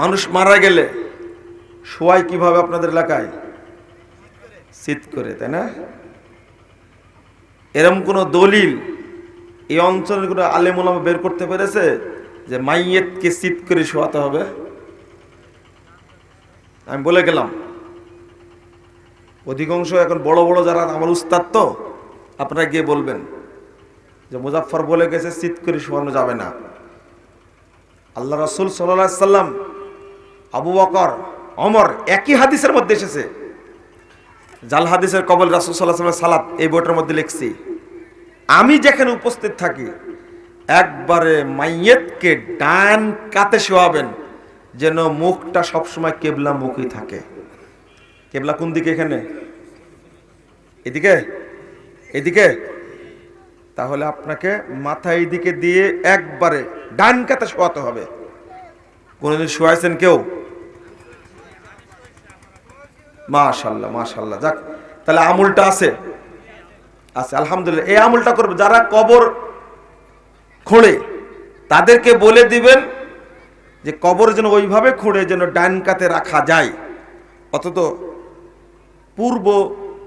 মানুষ মারা গেলে শোয়াই কীভাবে আপনাদের এলাকায়? শীত করে, তাই না? এরম কোনো দলিল এই অঞ্চলের কোনো আলেমুলামা বের করতে পেরেছে যে মাইয়েতকে শীত করে শোয়াতে হবে? আমি বলে গেলাম, অধিকাংশ এখন বড় বড় যারা আমার উস্তাদ তো, আপনারা গিয়ে বলবেন যে মুজাফফর বলে গেছে, শীত করে শোয়ানো যাবে না। আল্লাহ রসুল সাল্লাম আবু বকর অমর একই হাদিসের মধ্যে এসেছে। জাল হাদিসের কবল রাসুল সাল্লাহ সালাত, এই বইটার মধ্যে লিখছি, আমি যেখানে উপস্থিত থাকি, একবারে মাইয়েতকে ডান কাতে শোয়াবেন, যেন মুখটা সবসময় কেবলা মুখই থাকে। কেবলা কোন দিকে এখানে? এদিকে? এদিকে? তাহলে আপনাকে মাথা এইদিকে দিয়ে একবারে ডান কাতে শোয়াতে হবে। কোনোদিন শোয়াইছেন কেউ? মাশাল্লাহ মাশাল্লাহ যাক, তাহলে আমুলটা আছে। আছে, আলহামদুলিল্লাহ। এই আমুলটা করবে, যারা কবর খোঁড়ে, তাদেরকে বলে দিবেন যে কবর যেন ওইভাবে খুঁড়ে যেন ডান কাতে রাখা যায়। অথচ পূর্ব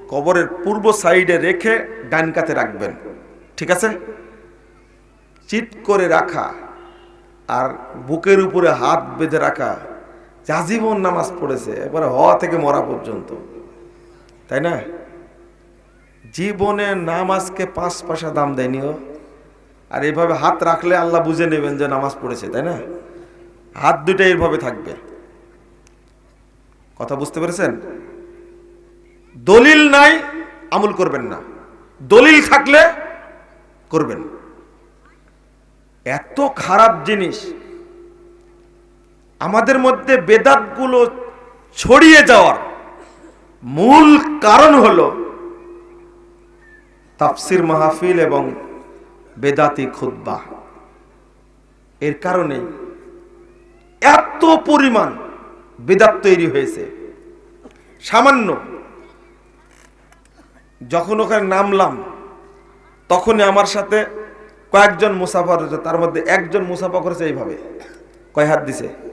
কবরের পূর্ব সাইডে রেখে ডান কাতে রাখবেন। ঠিক আছে? চিট করে রাখা আর বুকের উপরে হাত বেঁধে রাখা যাজীবন নামাজ পড়েছে একবারে হওয়া থেকে মরা পর্যন্ত। তাই না? জীবনে নামাজকে পাঁচ পয়সা দাম দেয়নি ও। আর এইভাবে হাত রাখলে আল্লাহ বুঝে নেবেন যে নামাজ পড়েছে, তাই না? হাত দুটো এইভাবে থাকবে। কথা বুঝতে পেরেছেন? দলিল নাই, আমল করবেন না। দলিল থাকলে করবেন। এত খারাপ জিনিস। আমাদের মধ্যে বেদাতগুলো ছড়িয়ে যাওয়ার মূল কারণ হল তাফসির মাহফিল এবং বেদাতি খুদ্া এর কারণে এত পরিমাণ বেদাত তৈরি হয়েছে। সামান্য। যখন ওখানে নামলাম, তখনই আমার সাথে কয়েকজন মুসাফা তার মধ্যে একজন মুসাফা করেছে এইভাবে। কয় হাত দিছে?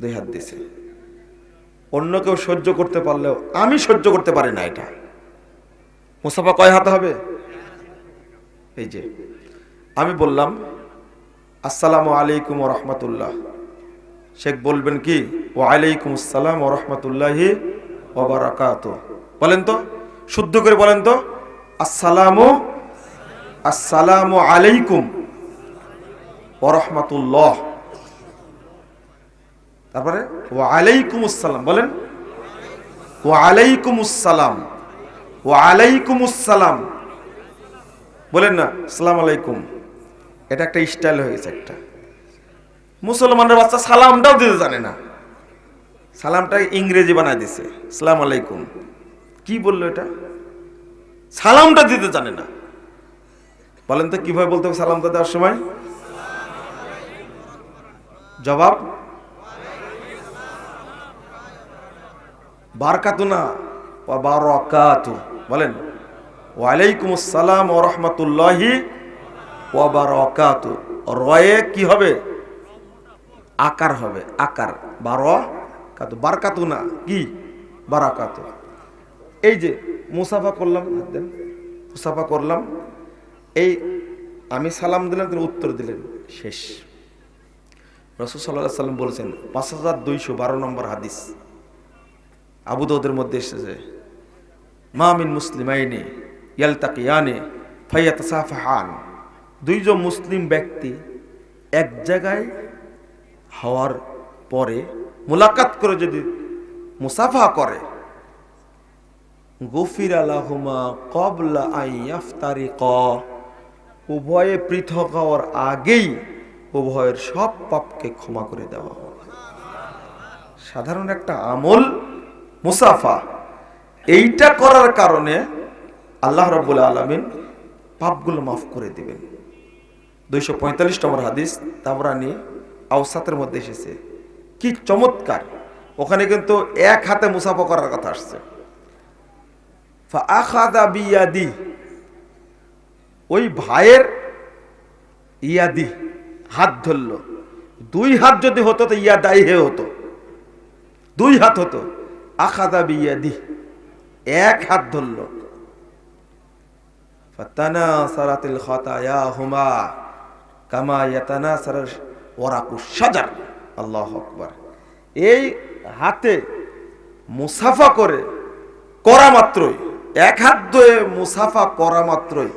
দুই হাত দিছে। অন্য কেউ সহ্য করতে পারলেও আমি সহ্য করতে পারি না এটা। মুসাফা কয় হাতে হবে? এই যে, আমি বললাম, আসসালামু আলাইকুম রহমতুল্লাহ। শেখ বলবেন কি ও আলাইকুম আসসালাম ও রহমতুল্লাহি ওবারাকাত বলেন তো, শুদ্ধ করে বলেন তো, আসসালামু আসসালামু আলাইকুম ও রহমতুল্লাহ। তারপরে ও আলাইকুম আসসালাম বলেন ও আলাইকুম আসসালাম ও আলাইকুম বলেন না সালাম আলাইকুম এটা একটা স্টাইল হয়েছে একটা। মুসলমানের বাচ্চা সালামটাও দিতে জানে না। সালামটা ইংরেজি বানায় দিছে সালাম আলাইকুম কি বলল এটা? সালামটা দিতে জানে না। বলেন তো, কীভাবে বলতে হবে সালামটা দেওয়ার সময়? জবাব বারকাতু না বারকাতু। বলেন ওয়ালাইকুম আসসালাম ও রহমতুল্লাহি ওয়াবারাকাতু রয়ে কি হবে? আকার হবে, আকার। বারো কাতু বারকাতু না কি? বারাকাতু। এই যে মুসাফা করলাম দেন। মুসাফা করলাম। এই আমি সালাম দিলাম, তিনি উত্তর দিলেন, শেষ। রসুল সাল্লাহ সাল্লাম বলেছেন, পাঁচ হাজার দুইশো বারো নম্বর হাদিস। আবুদৌদের মধ্যে এসেছে। মামিন মুসলিমাইনে ইয়ালতাকিয়ানে ফাইয়াত সাফাহান দুইজন মুসলিম ব্যক্তি এক জায়গায় হওয়ার পরে মোলাকাত করে যদি মুসাফা করে, গফির আলাহুমা কবলা আইয়াফতারি ক উভয়ে পৃথক হওয়ার আগেই উভয়ের সব পাপকে ক্ষমা করে দেওয়া সাধারণ একটা আমল মুসাফা। এইটা করার কারণে আল্লাহ রব্বুল আলমিন পাপগুলো মাফ করে দিবেন। দুইশো পঁয়তাল্লিশ নম্বর হাদিস তাবরানি আউসাতের মধ্যে এসেছে। কি চমৎকার। ওখানে কিন্তু এক হাতে মুসাফা করার কথা আসছে। বিয়াদি। ওই ভাইয়ের ইয়াদি হাত ধরল। দুই হাত যদি হতো তো ইয়া দায়ী হে হতো। দুই হাত হতো। আখাদা এক হাত ধরল। এই হাতে মুসাফা করে করা মাত্রই, এক হাত ধয়ে মুসাফা করা মাত্রই,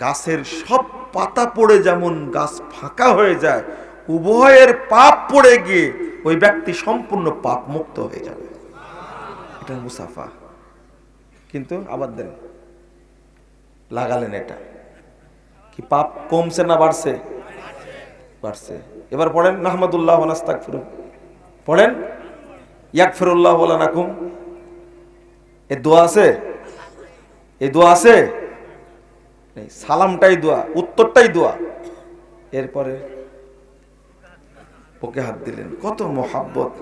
গাছের সব পাতা পড়ে যেমন গাছ ফাঁকা হয়ে যায়, উভয়ের পাপ পড়ে গিয়ে ওই ব্যক্তি সম্পূর্ণ পাপ মুক্ত হয়ে যাবে। এটা মুসাফা। কিন্তু আবার দেন। লাগালেন এটা। কি পাপ কমছে না বাড়ছে? বাড়ছে। এবার পড়েন, নাহমাদুল্লাহ নাস্তাক পড়েন ইয়াক ফিরুল্লাহ নাকুম এ দোয়া আছে? এ দোয়া আছে? সালামটাই দোয়া, উত্তরটাই দোয়া। এরপরে ওকে হাত দিলেন। কত মহাব্বত।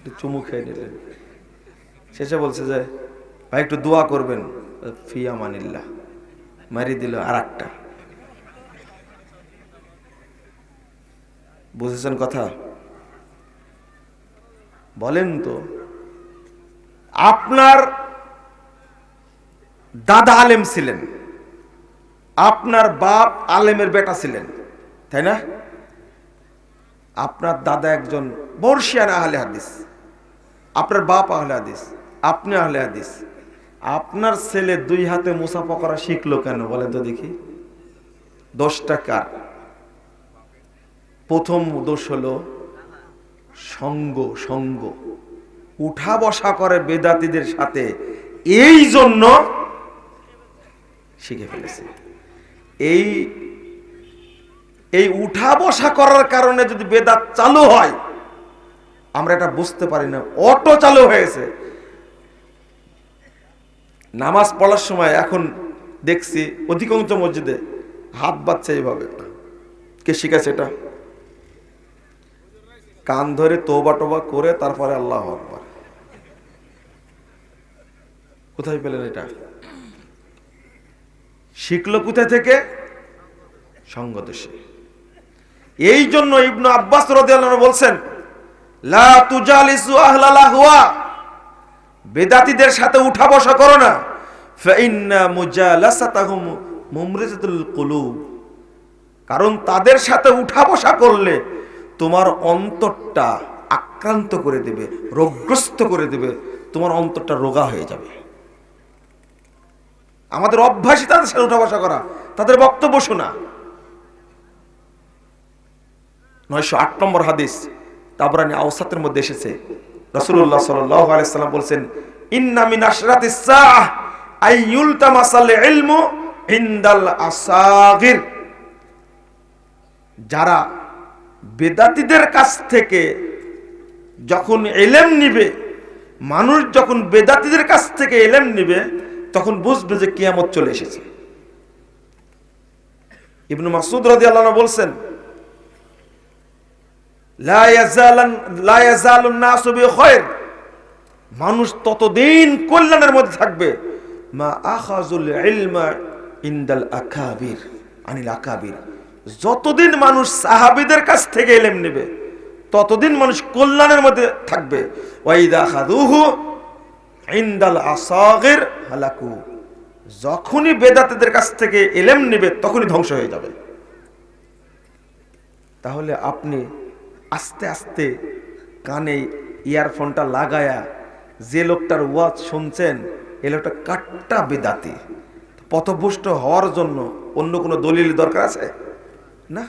একটু চুমু খেয়ে নিলেন। শেষে বলছে যে, ভাই, একটু দোয়া করবেন। ফিয়া মানিল্লাহ, মারি দিল আর একটা বুঝেছেন কথা? বলেন তো, আপনার দাদা আলেম ছিলেন, আপনার বাপ আলেমের বেটা ছিলেন, তাই না? আপনার দাদা একজন বর্ষিয়ান আহলে হাদিস। আপনার বাপ আহলে হাদিস, আপনি আহলে হাদিস। আপনার ছেলে দুই হাতে মুসাফা করা শিখলো কেন বলেন তো দেখি। দশটা কার? প্রথম দোষ হলো সঙ্গ সঙ্গ। উঠা বসা করে বেদাতিদের সাথে, এই জন্য শিখে ফেলেছে। এই এই উঠা বসা করার কারণে যদি বেদাত চালু হয় আমরা এটা বুঝতে পারি না। অটো চালু হয়েছে। নামাজ পড়ার সময় এখন দেখছি অধিকাংশ মসজিদে হাত বাচ্চা এইভাবে। কে শিখেছে এটা? কান ধরে তোবা টোবা করে তারপরে আল্লাহ আকবার। কোথায় পেলেন এটা? শিখলো কোথায় থেকে? সঙ্গদোষে এই জন্য ইবনু আব্বাস আনহু বলছেন লা তুজালিসু আহলাল আহওয়া বেদাতীদের সাথে উঠা বসা করো না। ফাইন্না মুজালাসাতাহুম মুমরিজাতুল কুলুব। কারণ তাদের সাথে উঠা বসা করলে তোমার অন্তরটা আক্রান্ত করে দেবে, রোগগ্রস্ত করে দেবে, তোমার অন্তরটা রোগা হয়ে যাবে। আমাদের অভ্যাসই তাদের সাথে উঠা বসা করা। তাদের বক্তব্য শোনা। নয়শো আট নম্বর হাদিস। তাবরানি আওসাতের মধ্যে এসেছে। রসুল্লাহ সাল্লাম বলছেন ইন্নামিন আশরাত ইলমু ইন্দাল আসাগির। যারা বেদাতীদের কাছ থেকে যখন এলেম নিবে, মানুষ যখন বেদাতীদের কাছ থেকে এলেম নিবে, তখন বুঝবে যে কিয়ামত চলে এসেছে। ইবনু মাসুদ রাজি আল্লাহ বলছেন মানুষ ততদিন কল্যাণের মধ্যে থাকবে। মা ইনদাল আনিল যতদিন মানুষ সাহাবীদের কাছ থেকে এলেম নেবে, ততদিন মানুষ কল্যাণের মধ্যে থাকবে। যখনই বেদাতীদের কাছ থেকে এলেম নেবে, তখনই ধ্বংস হয়ে যাবে। তাহলে আপনি আস্তে আস্তে কানে ইয়ারফোনটা লাগায়া যে লোকটার ওয়াজ শুনছেন, এ লোকটা কাট্টা বেদাতি। পথভুষ্ট হওয়ার জন্য অন্য কোনো দলিল দরকার আছে? না?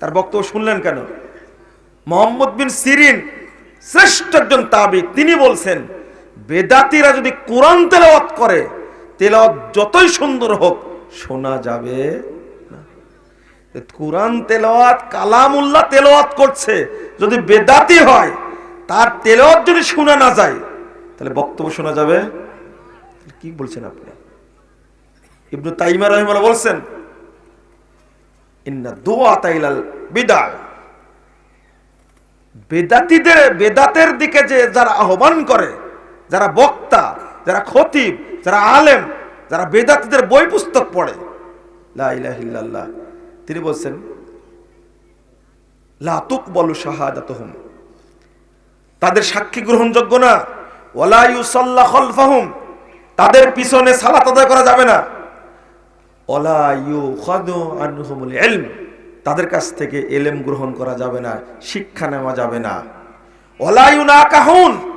তার বক্তব্য শুনলেন কেন? মোহাম্মদ বিন সিরিন শ্রেষ্ঠ একজন তাবি, তিনি বলছেন, বেদাতিরা যদি কোরআন তেলাওয়াত করে, তেলাওয়াত যতই সুন্দর হোক, শোনা যাবে। কোরআন তেলাওয়াত কালামুল্লাহ তেলাওয়াত করছে, যদি বেদাতি হয়, তার তেলাওয়াত যদি শোনা না যায়, তাহলে বক্তব্য শোনা যাবে? কি বলছেন আপনি? ইবনু তাইমা রহিমাল্লাহ বলছেন, ইন্না দোয়া তাইলাল বিদায় বেদাতিদের, বেদাতের দিকে যে যারা আহ্বান করে, যারা বক্তা, যারা খতিব, যারা আলেম, যারা বেদাতিদের বই পুস্তক পড়ে, লা ইলাহা ইল্লাল্লাহ তিনি বলছেন, লা তুকবালু শাহাদাতুহুম। তাদের সাক্ষী গ্রহণযোগ্য না। খলফাহুম। তাদের পিছনে সালাত আদায় করা যাবে না। তাদের কাছ থেকে এলেম গ্রহণ করা যাবে না, শিক্ষা নেওয়া যাবে না। ওয়ালা ইউনাকাহুন।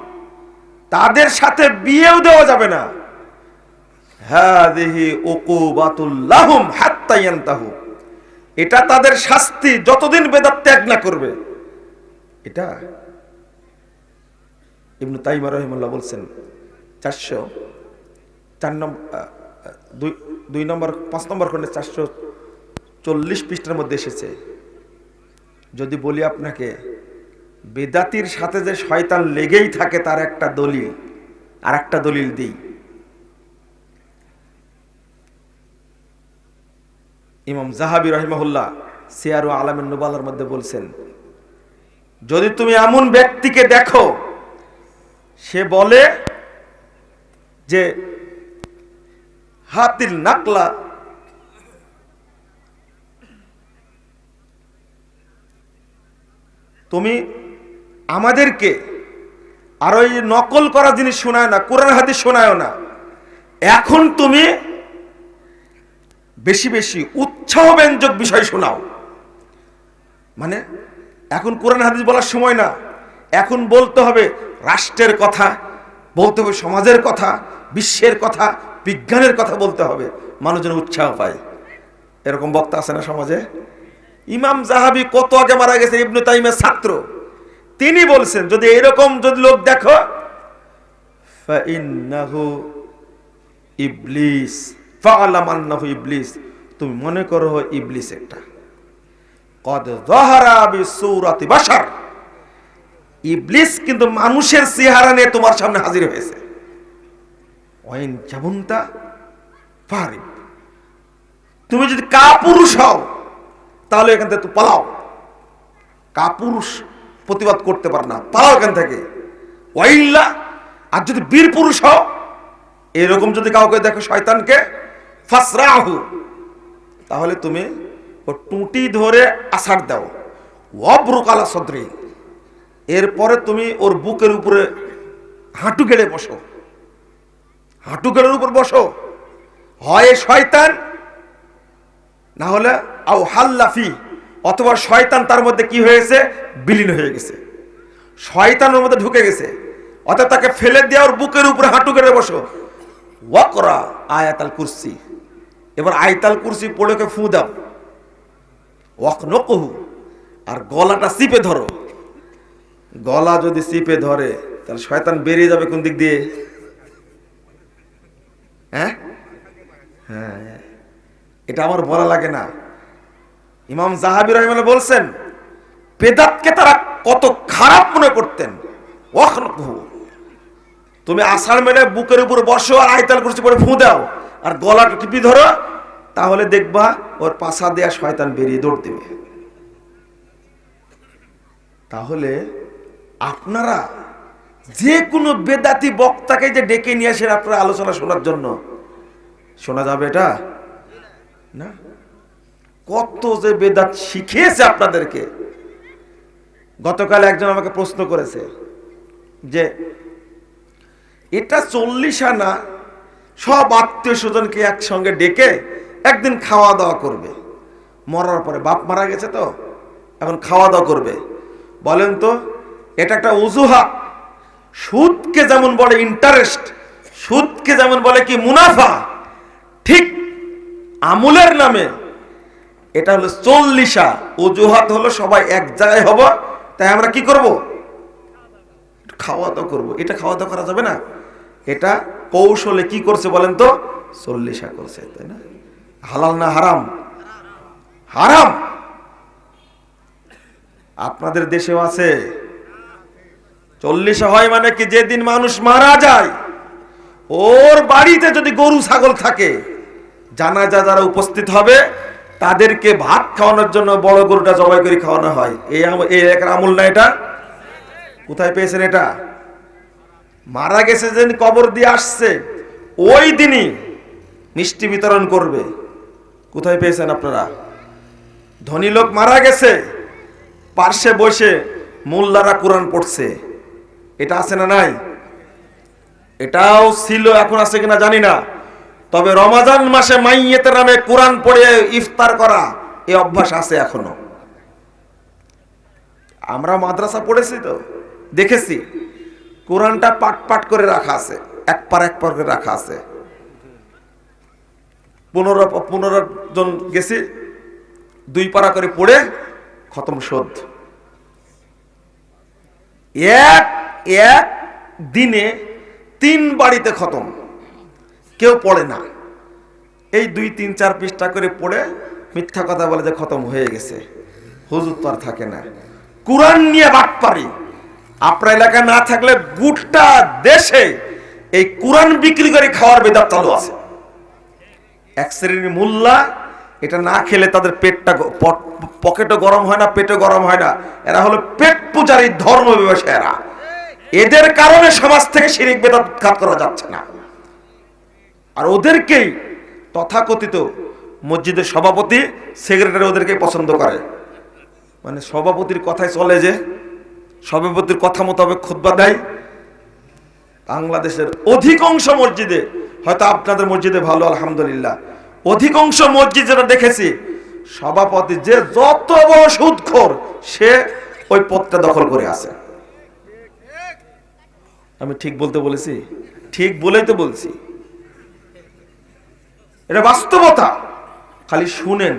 তাদের সাথে বিয়েও দেওয়া যাবে না। হাদিহি উকুবাতুল লাহুম হাত্তা ইয়ান্তাহু। এটা তাদের শাস্তি, যতদিন বেদাত ত্যাগ না করবে। এটা ইবনু তাইমা রহিমুল্লাহ বলছেন, চারশো চার নম্বর দুই দুই নম্বর, পাঁচ নম্বর খন্ডে চারশো চল্লিশ পৃষ্ঠার মধ্যে এসেছে, যদি বলি আপনাকে, বেদাতির সাথে যে শয়তান লেগেই থাকে তার একটা দলিল আর একটা দলিল দিই। ইমাম জাহাবি রহিমাহুল্লাহ সিয়ারু আলামিন নুবালার মধ্যে বলছেন, যদি তুমি এমন ব্যক্তিকে দেখো, সে বলে যে হাতিল নাকলা তুমি আমাদেরকে আর ওই নকল করা জিনিস শোনায় না, কোরআন হাদিস শোনায় না। এখন তুমি বেশি বেশি উৎসাহ ব্যঞ্জক বিষয় শোনাও। মানে এখন কোরআন হাদিস বলার সময় না। এখন বলতে হবে রাষ্ট্রের কথা, বলতে হবে সমাজের কথা, বিশ্বের কথা, বিজ্ঞানের কথা বলতে হবে। মানুষজন উৎসাহ পায়। এরকম বক্তা আছে না সমাজে? ইমাম জাহাবি কত আগে মারা গেছে ইবনু তাইমের ছাত্র। তিনি বলছেন, যদি এরকম যদি লোক দেখো ইবলিস। ইবলিস। তুমি মনে করো ইবলিস একটা। কদ যাহারা বিসূরাতি বাশার। ইবলিস কিন্তু মানুষের চেহারা নিয়ে তোমার সামনে হাজির হয়েছে। ওয়াইন জাবুন্তা তুমি যদি কাপুরুষ হও, তাহলে এখান থেকে পালাও। কাপুরুষ প্রতিবাদ করতে পারে না, পালাও এখান থেকে। ওয়াইল্লা, আর যদি বীর পুরুষ হও, এরকম যদি কাউকে দেখো শয়তানকে ফাসরাহু। তাহলে তুমি ও টুটি ধরে আষাঢ় দাও। ওয়াবরুকালা সদরি। এরপরে তুমি ওর বুকের উপরে হাঁটু গেড়ে বসো। হাঁটু গেড়ের উপর বসো। হয় শয়তান, না হলে আও হাল্লাফি অথবা শয়তান তার মধ্যে কি হয়েছে? বিলীন হয়ে গেছে। শয়তানের মধ্যে ঢুকে গেছে। অর্থাৎ তাকে ফেলে দিয়ে ওর বুকের উপরে হাঁটু গেড়ে বসো। ওয়াকরা আয়াতাল কুরসি। এবার আয়তাল কুরসি পড়েকে ফু দাও। ওয়াক নকহু আর গলাটা চিপে ধরো। গলা যদি চিপে ধরে, তাহলে শয়তান বেরিয়ে যাবে কোন দিক দিয়ে? হ্যাঁ? হ্যাঁ। এটা আমার বলা লাগে না। ইমাম জাহাবি রহমান বলছেন, বেদাতকে তারা কত খারাপ মনে করতেন। ওয়াকনকহু, তুমি আষাঢ় মেলে বুকের উপর বসো আর আয়তাল কুরসি পরে ফু দাও। আর গলাটা টিপি ধরো, তাহলে দেখবা ওর পাশা দেয়া শয়তান বেরিয়ে দৌড় দেবে। তাহলে আপনারা যে কোনো বেদাতি বক্তাকে যে ডেকে নিয়ে আসেন আপনারা আলোচনা শোনার জন্য, শোনা যাবে এটা? না? কত যে বেদাত শিখিয়েছে আপনাদেরকে। গতকাল একজন আমাকে প্রশ্ন করেছে যে, এটা চল্লিশ আনা সব আত্মীয় স্বজনকে একসঙ্গে ডেকে একদিন খাওয়া দাওয়া করবে। মরার পরে বাপ মারা গেছে তো, এখন খাওয়া দাওয়া করবে। বলেন তো, এটা একটা অজুহাত। সুদকে যেমন বলে ইন্টারেস্ট সুদকে যেমন বলে কি মুনাফা, ঠিক আমুলের নামে। এটা হলো চল্লিশা। অজুহাত হলো সবাই এক জায়গায় হব, তাই আমরা কি করব? খাওয়া দাওয়া করব। এটা খাওয়া দাওয়া করা যাবে না। এটা কৌশলে কি করছে বলেন তো? চল্লিশা করছে তাই না? হালাল না হারাম? হারাম! আপনাদের দেশেও আছে। চল্লিশা হয় মানে কি যেদিন মানুষ মারা যায়, ওর বাড়িতে যদি গরু, ছাগল থাকে, জানাজা যারা উপস্থিত হবে, তাদেরকে ভাত খাওয়ানোর জন্য বড় গরুটা জবাই করে খাওয়ানো হয়। এই এক আমল না এটা? কোথায় পেয়েছেন এটা? মারা গেছে যেদিন কবর দিয়ে আসছে, ওই দিনই মিষ্টি বিতরণ করবে। কোথায় পেয়েছেন আপনারা? ধনী লোক মারা গেছে, পার্শ্বে বসে মোল্লারা কোরআন পড়ছে। এটা আছে না নাই? এটাও ছিল, এখন আছে কিনা জানি না। তবে রমাজান মাসে মাইয়েতের নামে কোরআন পড়ে ইফতার করা এই অভ্যাস আছে এখনও। আমরা মাদ্রাসা পড়েছি তো, দেখেছি। কোরআনটা পাট পাট করে রাখা আছে এক পার এক পার করে রাখা আছে। পনেরো পনেরো জন গেছি, দুই পারা করে পড়ে, খতম শোধ। এক এক দিনে তিন বাড়িতে খতম। কেউ পড়ে না। এই দুই, তিন, চার পৃষ্ঠা করে পড়ে, মিথ্যা কথা বলে যে খতম হয়ে গেছে। হুজুর তো আর থাকে না। কোরআন নিয়ে বাট পারি আপনার এলাকায় না থাকলে গোটা দেশে এই কোরআন বিক্রি করে খাওয়ার বেদাত চালু আছে। এক শ্রেণির মোল্লা এটা না খেলে তাদের পেটটা পকেটও গরম হয় না, পেটও গরম হয় না। এরা হলো পেট পূজারী, ধর্ম ব্যবসায়ীরা। এদের কারণে সমাজ থেকে শিরিক বেদাত উৎখাত করা যাচ্ছে না। আর ওদেরকেই তথাকথিত মসজিদের সভাপতি, সেক্রেটারি ওদেরকে পছন্দ করে। মানে সভাপতির কথায় চলে যে সভাপতির কথা মোতাবেক খুতবা দেয়। বাংলাদেশের অধিকাংশ মসজিদে হয়তো আপনাদের মসজিদে ভালো আলহামদুলিল্লাহ। অধিকাংশ মসজিদ যেটা দেখেছি সভাপতি যে যত বড় সুদখোর সে ওই পদটা দখল করে আছে। আমি ঠিক বলতে বলেছি? ঠিক বলেই তো বলছি। এটা বাস্তবতা। খালি শুনেন।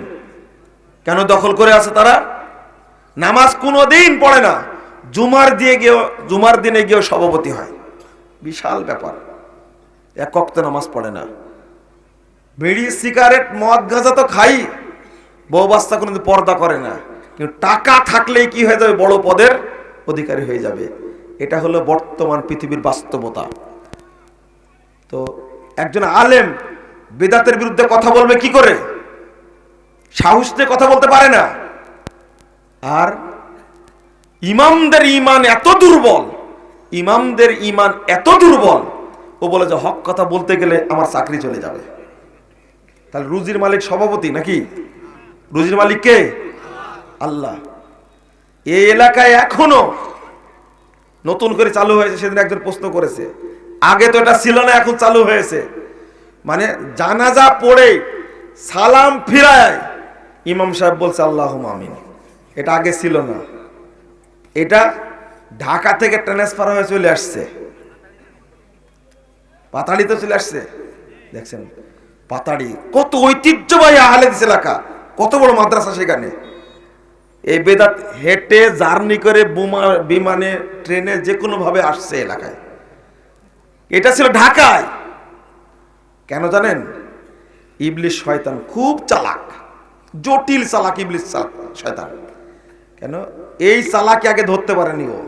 কেন দখল করে আছে তারা? নামাজ কোনো দিন পড়ে না। জুমার দিয়ে গিয়েও, জুমার দিনে গিয়েও সভাপতি হয়। বিশাল ব্যাপার। এক অক্ত নামাজ পড়ে না। বিড়ি, সিগারেট, মদ, গাঁজা তো খাই। বউ বাচ্চা কোনোদিন পর্দা করে না। কিন্তু টাকা থাকলেই কি হয়ে যাবে? বড় পদের অধিকারী হয়ে যাবে। এটা হলো বর্তমান পৃথিবীর বাস্তবতা। তো একজন আলেম বেদাতের বিরুদ্ধে কথা বলবে কি করে? সাহস নিয়ে কথা বলতে পারে না। আর ইমামদের ইমান এত দুর্বল, ইমামদের ইমান এত দুর্বল, ও বলে যে হক কথা বলতে গেলে আমার চাকরি চলে যাবে। তাহলে রুজির মালিক সভাপতি নাকি? রুজির মালিক কে? আল্লাহ। এই এলাকায় এখনও নতুন করে চালু হয়েছে, সেদিন একজন প্রশ্ন করেছে। আগে তো এটা ছিল না, এখন চালু হয়েছে। মানে জানাজা পড়ে সালাম ফিরায়, ইমাম সাহেব বলছে আল্লাহ আমিন। এটা আগে ছিল না। এটা ঢাকা থেকে ট্রান্সফার হয়ে চলে আসছে। পাতাড়িতে চলে আসছে। দেখছেন পাতাড়ি কত ঐতিহ্যবাহী আহলেদিস এলাকা, কত বড় মাদ্রাসা সেখানে। এই বেদাত হেঁটে জার্নি করে বোমা, বিমানে, ট্রেনে যে কোনো ভাবে আসছে এলাকায়। এটা ছিল ঢাকায়। কেন জানেন? ইবলিশ শয়তান খুব চালাক, জটিল চালাক ইবলিশ চালাক শয়তান। কেন? এই চালাকি আগে ধরতে পারেনি ও।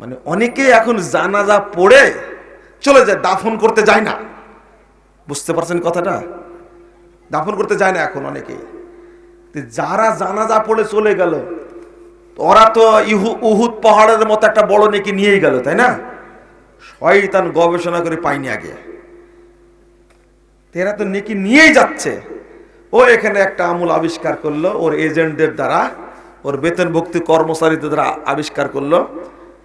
মানে অনেকে এখন জানাজা পড়ে চলে যায়, দাফন করতে যায় না। বুঝতে পারছেন কথাটা? দাফন করতে যায় না এখন অনেকেই তো যারা জানাজা পড়ে চলে গেল, ওরা তো ইহু, উহুদ পাহাড়ের মতো একটা বড় নেকি নিয়েই গেল, তাই না? শয়তান গবেষণা করে পাইনি আগে। এরা তো নেকি নিয়েই যাচ্ছে। ও এখানে একটা আমূল আবিষ্কার করল ওর এজেন্টদের দ্বারা। ওর বেতনভুক্তি কর্মচারীদের আবিষ্কার করল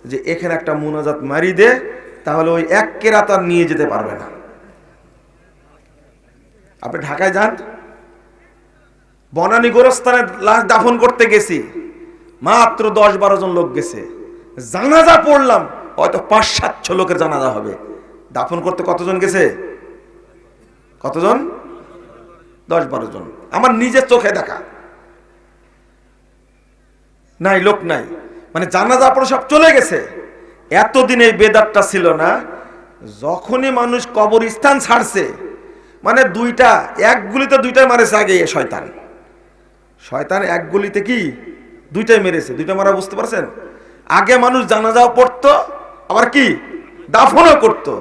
যে এখানে একটা মোনাজাত মারি দে, তাহলে ওই এক কেরাত আর নিয়ে যেতে পারবে না। আপনি ঢাকায় যান। বনানী গোরস্থানে লাশ দাফন করতে গেছি। মাত্র দশ বারো জন লোক গেছে। জানাজা পড়লাম, হয়তো পাঁচ সাতশো লোকের জানাজা হবে। দাফন করতে কতজন গেছে? কতজন? দশ বারো জন। আমার নিজের চোখে দেখা। নাই, লোক নাই। মানে জানাজা পড়ে সব চলে গেছে। এতদিন এই বেদারটা ছিল না, যখনই মানুষ কবরস্থান ছাড়ছে মানে দুইটা, এক গুলিতে দুইটাই মারেছে আগে শয়তান। শয়তান এক গুলিতে কি? দুইটাই মেরেছে। দুইটা মারা বুঝতে পারছেন? আগে মানুষ জানাজাও পড়তো, আবার কি? দাফনও করতো।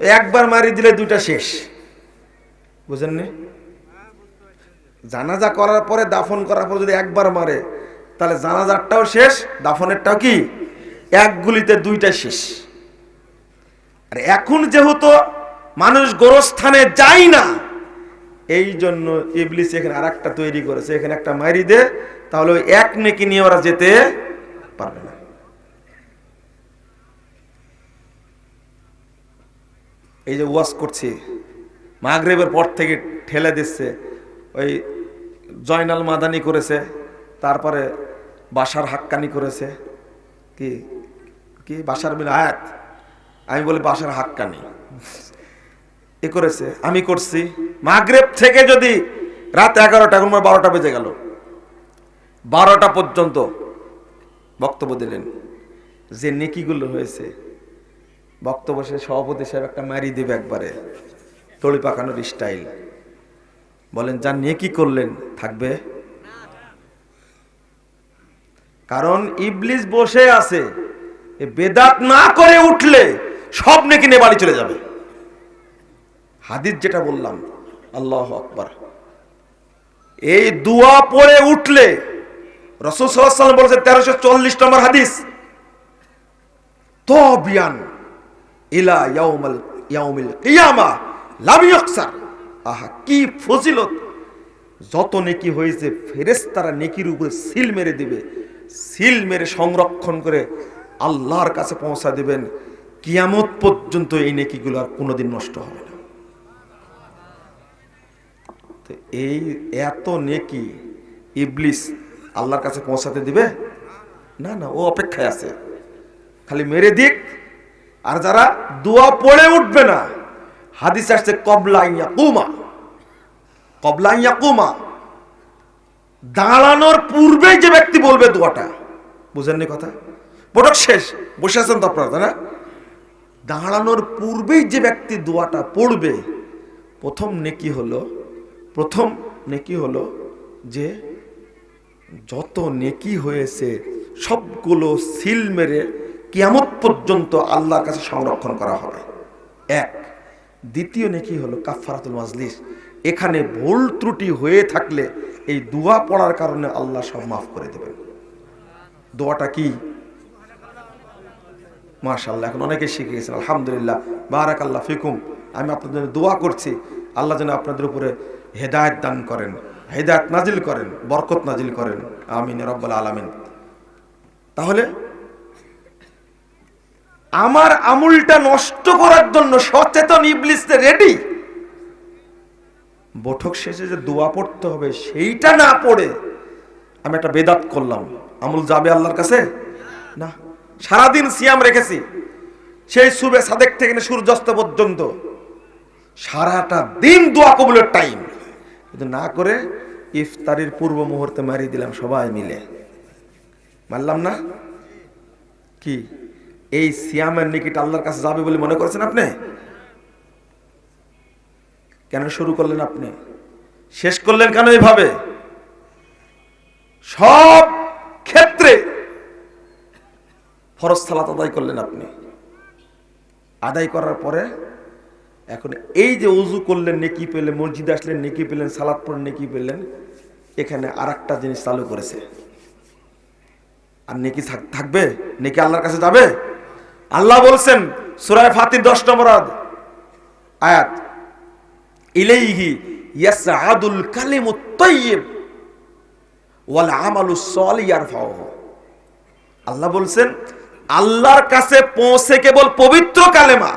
একবার মারি দিলে দুইটা শেষ। বুঝেননি? জানাজা করার পরে, দাফন করার পর যদি একবার মারে তাহলে জানাজারটাও শেষ, দাফনেরটাও কি? এক গুলিতে দুইটা শেষ। আর এখন যেহেতু মানুষ গোরস্থানে যায় না, এই জন্য ইবলিস এখানে আর একটা তৈরি করেছে, এখানে একটা মারি দে, তাহলে ওই এক নেকি নিয়ে ওরা যেতে পারবে না। এই যে ওয়াশ করছি, মাগরেবের পর থেকে ঠেলে দিচ্ছে, ওই জয়নাল মাদানি করেছে, তারপরে বাসার হাক্কানি করেছে। কি? কি? বাসার বিল আয়াত। আমি বলি বাসার হাক্কানি। এ করেছে। আমি করছি। মাগরেব থেকে যদি রাত এগারোটা, এখন বারোটা বেজে গেল। বারোটা পর্যন্ত বক্তব্য দিলেন। যে নেকিগুলো হয়েছে, বক্তব্য সে সভাপতি সাহেব একটা মারি দেবে একবারে। তড়ি পাকানোর স্টাইল বলেন, যা নেকি করলেন, থাকবে? কারণ ইবলিস বসে আছে। বেদাত না করে উঠলে সব নেকি নিয়ে বাড়ি চলে যাবে। হাদিস যেটা বললাম, আল্লাহ আকবার। এই দুয়া পড়ে উঠলে সাল্লাহ সাল্লাম বলেছে তেরোশো চল্লিশ নম্বর হাদিস ইলা লাম আহা, কি ফজিলত। যত নেকি হয়েছে, ফেরেশতারা নেকির উপরে সিল মেরে দিবে। সিল মেরে সংরক্ষণ করে আল্লাহর কাছে পৌঁছা দেবেন, কিয়ামত পর্যন্ত এই নেকিগুলো আর কোনোদিন নষ্ট হবে না। তো এই এত নেকি ইবলিস আল্লাহর কাছে পৌঁছাতে দিবে? না না, ও অপেক্ষায় আছে। খালি মেরে দিক, আর যারা দোয়া পড়ে উঠবে না, হাদিস আসছে কবলাইয়া কুমা কবলাইয়া কুমা দাঁড়ানোর পূর্বেই যে ব্যক্তি বলবে দোয়াটা, বুঝেননি কথা? পটক শেষ, বসে আছেন তো আপনারা না? দাঁড়ানোর পূর্বেই যে ব্যক্তি দোয়াটা পড়বে, প্রথম নেকি হলো, প্রথম নেকি হলো যে যত নেকি হয়েছে, সবগুলো সিল মেরে কিয়ামত পর্যন্ত আল্লাহর কাছে সংরক্ষণ করা হবে। এক। দ্বিতীয় নেকি হলো কাফারাতুল মাজলিস। এখানে ভুল ত্রুটি হয়ে থাকলে এই দোয়া পড়ার কারণে আল্লাহ সব মাফ করে দেবেন। দোয়াটা কি? মাশাল্লাহ এখন অনেকে শিখে গেছেন, আলহামদুলিল্লাহ। বারাক আল্লাহ ফিকুম। আমি আপনাদের জন্য দোয়া করছি, আল্লাহ যেন আপনাদের উপরে হেদায়ত দান করেন, হেদায়ত নাজিল করেন, বরকত নাজিল করেন। আমিন রব্বাল আলামিন। তাহলে, আমার আমুলটা নষ্ট করার জন্য সচেতন ইবলিসে রেডি বৈঠক শেষে যে দোয়া পড়তে হবে, সেইটা না পড়ে আমি একটা বেদাত করলাম। আমুল যাবে আল্লাহর কাছে? না। সারাদিন সিয়াম রেখেছি। সেই সুবে সাদেক থেকে সূর্যাস্ত পর্যন্ত। সারাটা দিন দোয়া কবুলের টাইম কিন্তু না করে ইফতারির পূর্ব মুহূর্তে মারিয়ে দিলাম সবাই মিলে। মারলাম না? কি? এই সিয়ামের নিকিট আল্লাহর কাছে যাবে বলে মনে করেছেন আপনি? কেন শুরু করলেন আপনি? শেষ করলেন কেন এইভাবে সব ক্ষেত্রে ফরজ সালাত আদায় করলেন আপনি। আদায় করার পরে এখন এই যে উজু করলেন, নেকি পেলেন, মসজিদে আসলেন, নেকি পেলেন সালাদ পড়ে নেকি পেলেন, এখানে আর একটা জিনিস চালু করেছে। আর নেকি থাকবে? নেকি আল্লাহর কাছে যাবে? আল্লাহ বলছেন সুরায় ফাতির দশ নম্বর আয়াত। ইলাইহি ইয়াসআদুল কালিমুত তাইয়্যিব ওয়াল আমালুস সলিহ আল্লাহ বলছেন, আল্লাহর কাছে পৌঁছে কেবল পবিত্র কালেমা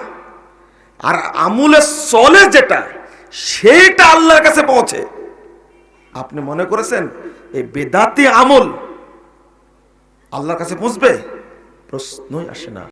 আর আমুলে সলে যেটা সেইটা আল্লাহর কাছে পৌঁছে। আপনি মনে করেছেন এই বেদাতি আমল আল্লাহর কাছে পৌঁছবে? প্রশ্নই আসে না।